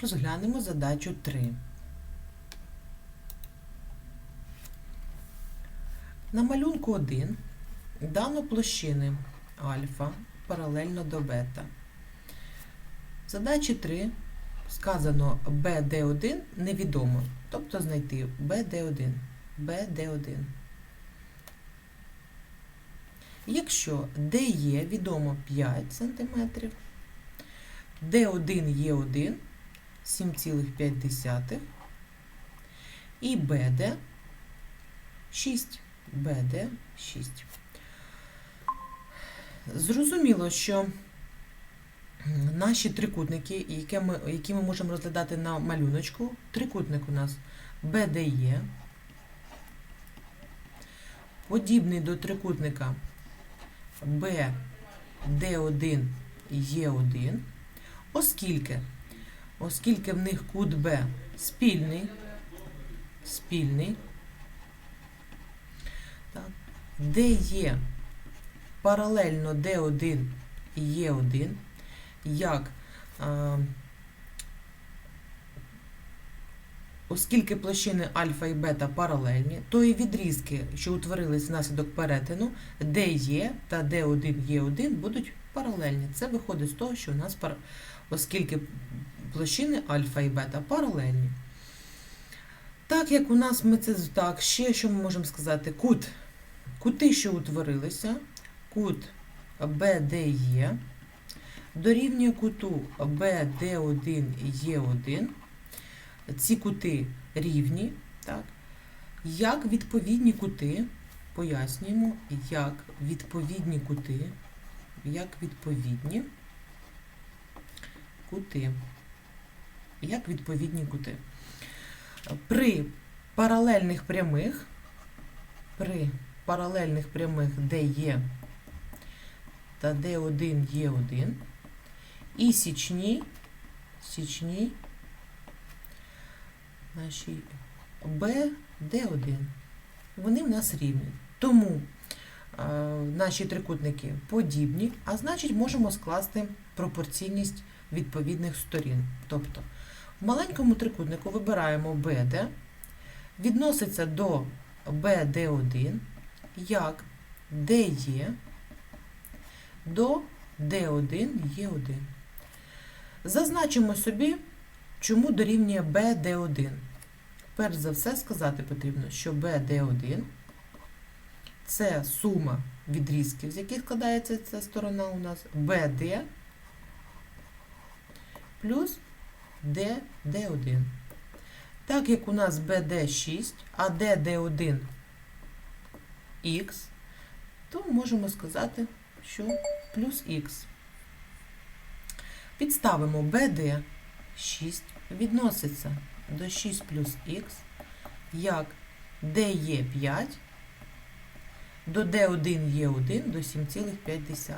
Розглянемо задачу 3. На малюнку 1 дано площини альфа паралельно до бета. В задачі 3 сказано BD1 невідомо, тобто знайти BD1. BD1. Якщо DE відомо 5 см, D1 є 1 7,5 і BD 6. BD 6. Зрозуміло, що наші трикутники, які ми, які ми можемо розглядати на малюночку, трикутник у нас BDE, подібний до трикутника BD1 Е1, оскільки, оскільки в них кут Б спільний, спільний, так, де є паралельно D1 і Е1, як а, Оскільки площини альфа і бета паралельні, то і відрізки, що утворились внаслідок перетину, DE та D1 Е1 будуть паралельні. Це виходить з того, що у нас оскільки площини альфа і бета паралельні. Так як у нас ми це так, ще що ми можемо сказати? Кут. Кути, що утворилися, кут BDE дорівнює куту BD1 Е1 ці кути рівні, так? як відповідні кути, пояснюємо, як відповідні кути, як відповідні кути, як відповідні кути. При паралельних прямих, при паралельних прямих DE та D1 Е1 і січні, січні наші B, D1. Вони в нас рівні. Тому е, наші трикутники подібні, а значить можемо скласти пропорційність відповідних сторін. Тобто в маленькому трикутнику вибираємо BD, відноситься до BD1 як DE до D1 Е1. Зазначимо собі, чому дорівнює BD1. Перш за все сказати потрібно, що BD1 це сума відрізків, з яких складається ця сторона у нас BD плюс DD1. Так як у нас BD 6, а DD1 X, то можемо сказати, що плюс X. Підставимо BD 6 відноситься до 6 плюс х, як DE 5 до D1 Е1 до 7,5.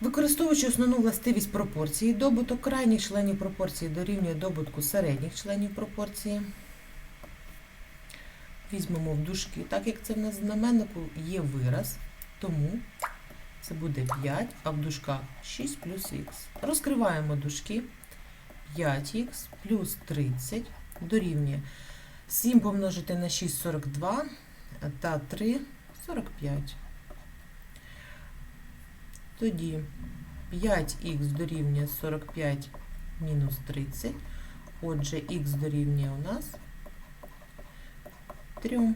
Використовуючи основну властивість пропорції, добуток крайніх членів пропорції дорівнює добутку середніх членів пропорції. Візьмемо в дужки, так як це в нас знаменнику є вираз, тому це буде 5, а в дужках 6 плюс х. Розкриваємо дужки. 5х плюс 30 дорівнює 7 помножити на 6 42 та 3 45. Тоді 5х дорівнює 45 мінус 30. Отже, х дорівнює у нас 3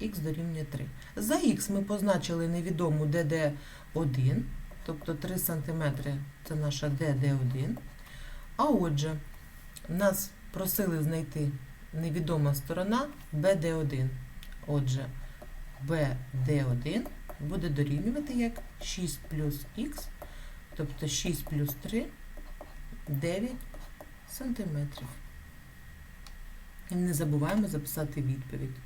х дорівнює 3. За х ми позначили невідому ДД1, тобто 3 см це наша ДД1. А отже, нас просили знайти невідома сторона BD1. Отже, BD1 буде дорівнювати як 6 плюс х, тобто 6 плюс 3 9 сантиметрів. І не забуваємо записати відповідь.